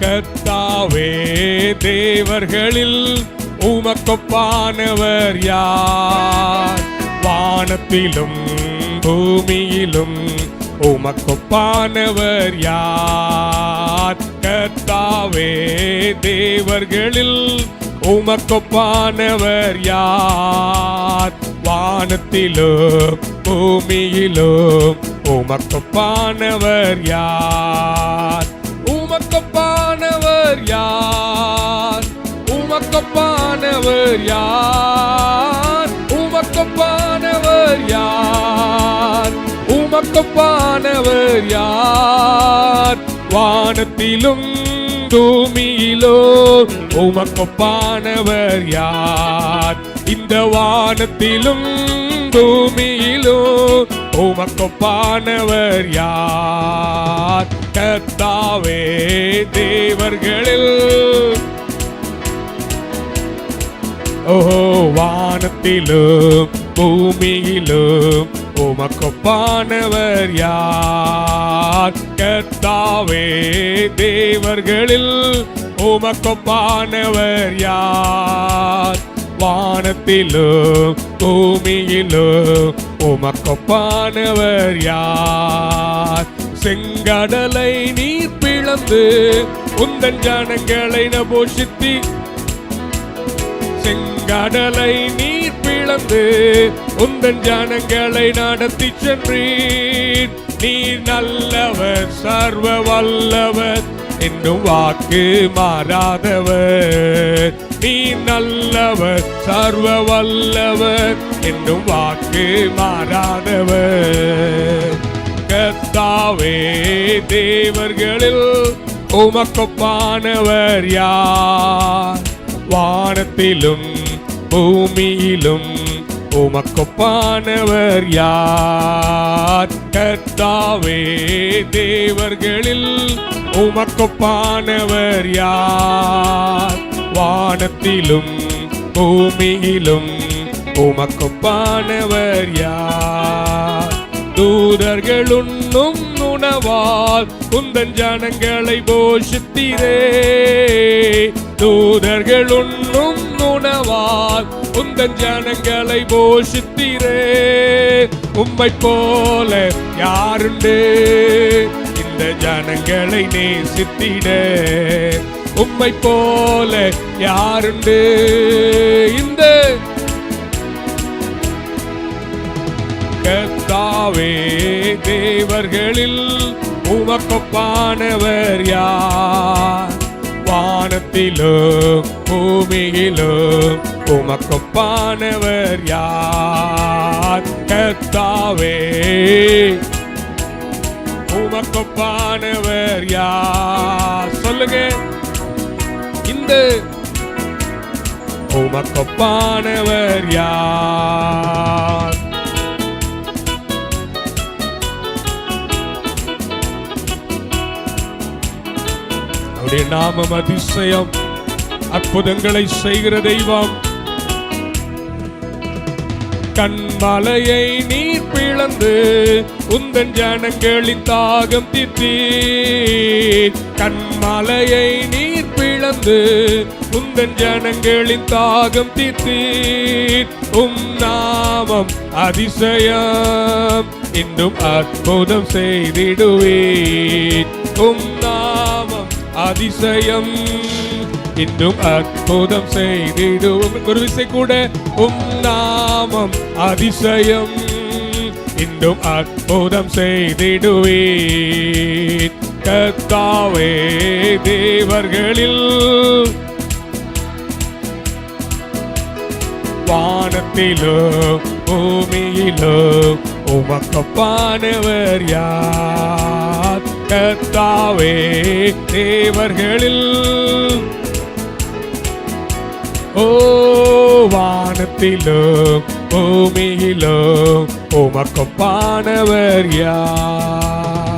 கத்தாவே தேவர்களில் உமக்கொப்பானவர் யார்? வானத்திலும் பூமியிலும் உமக்கொப்பானவர் யார்? கத்தாவே தேவர்களில் உமக்கொப்பானவர் யார்? வானத்திலும் பூமியிலும் உமக்கொப்பானவர் யார்? உமக்கொப்பானவர் யார்? வானத்திலும் பூமியிலோ உமக்கொப்பானவர் யார்? இந்த வானத்திலும் பூமியிலோ உமக்கொப்பானவர் யார்? கத்தாவே தேவர்களில். ஓஹோ வானத்திலும் பூமியிலும் உமக்கொப்பானவர் யார்? கத்தாவே தேவர்களில் உமக்கொப்பானவர் யார்? வானத்திலும் பூமியிலும் உமக்கொப்பானவர் யார்? செங்கடலை நீர் பிளந்து உந்தன் ஜனங்களை நபோஷித்தி செங்கடலை நீர் பிளந்து உந்தன் ஜானங்களை நடத்தி சென்றீர். நீர் நல்லவர் சர்வ வல்லவர் என்னும் வாக்கு மாறாதவர். நீ நல்லவர் சர்வ வல்லவர் என்னும் வாக்கு மாறாதவர். கத்தாவே தேவர்களில் உமக்கொப்பானவர் யார்? வானத்திலும் பூமியிலும் உமக்கொப்பானவர் யார்? கர்த்தாவே தேவர்களில் உமக்கொப்பானவர் யார்? வானத்திலும் பூமியிலும் உமக்கொப்பானவர் யார்? தூதர்கள் உண்ணும் உணவால் உந்தன் ஜனங்களை போஷித்திரே. தூதர்கள் உண்ணும் உணவால் உந்தன் ஜனங்களை போஷித்தீரே. உம்மை போல யாருண்டு? இந்த ஜனங்களை நேசித்திட. உம்மை போல யாருண்டு? இந்த கத்தாவே தேவர்களில் உமக்கொப்பானவர் யார்? வானத்திலும் பூமியிலும் உமக்கொப்பானவர் யார்? கர்த்தாவே. உமக்கொப்பானவர் யார்? சொல்லுங்க. இந்த உமக்கொப்பானவர் யார்? அவருடைய நாமம் அதிசயம் அற்புதங்களை செய்கிற தெய்வம். கண்மலையை நீர் பிளந்து உந்தன் ஜனங்களின் தாகம் தீர்த்தீர். கண்மலையை நீர் பிளந்து உந்தன் ஜனங்களின் தாகம் தீர்த்தீர். உம் நாமம் அதிசயம் இன்னும் அற்புதம் செய்திடுவீர். உம் நாமம் அதிசயம் இன்னும் அற்புதம் செய்திடுவோம். ஒரு விசை கூட உம் நாமம் அதிசயம். இன்னும் அற்புதம் செய்திடுவீர். கத்தாவே தேவர்களில் வானத்திலோ பூமியிலோ உமக்கப்பானவர் யார்? கத்தாவே தேவர்களில். ஓ வானத்திலோ பூமியிலோ உமக்கொப்பானவர் யார்?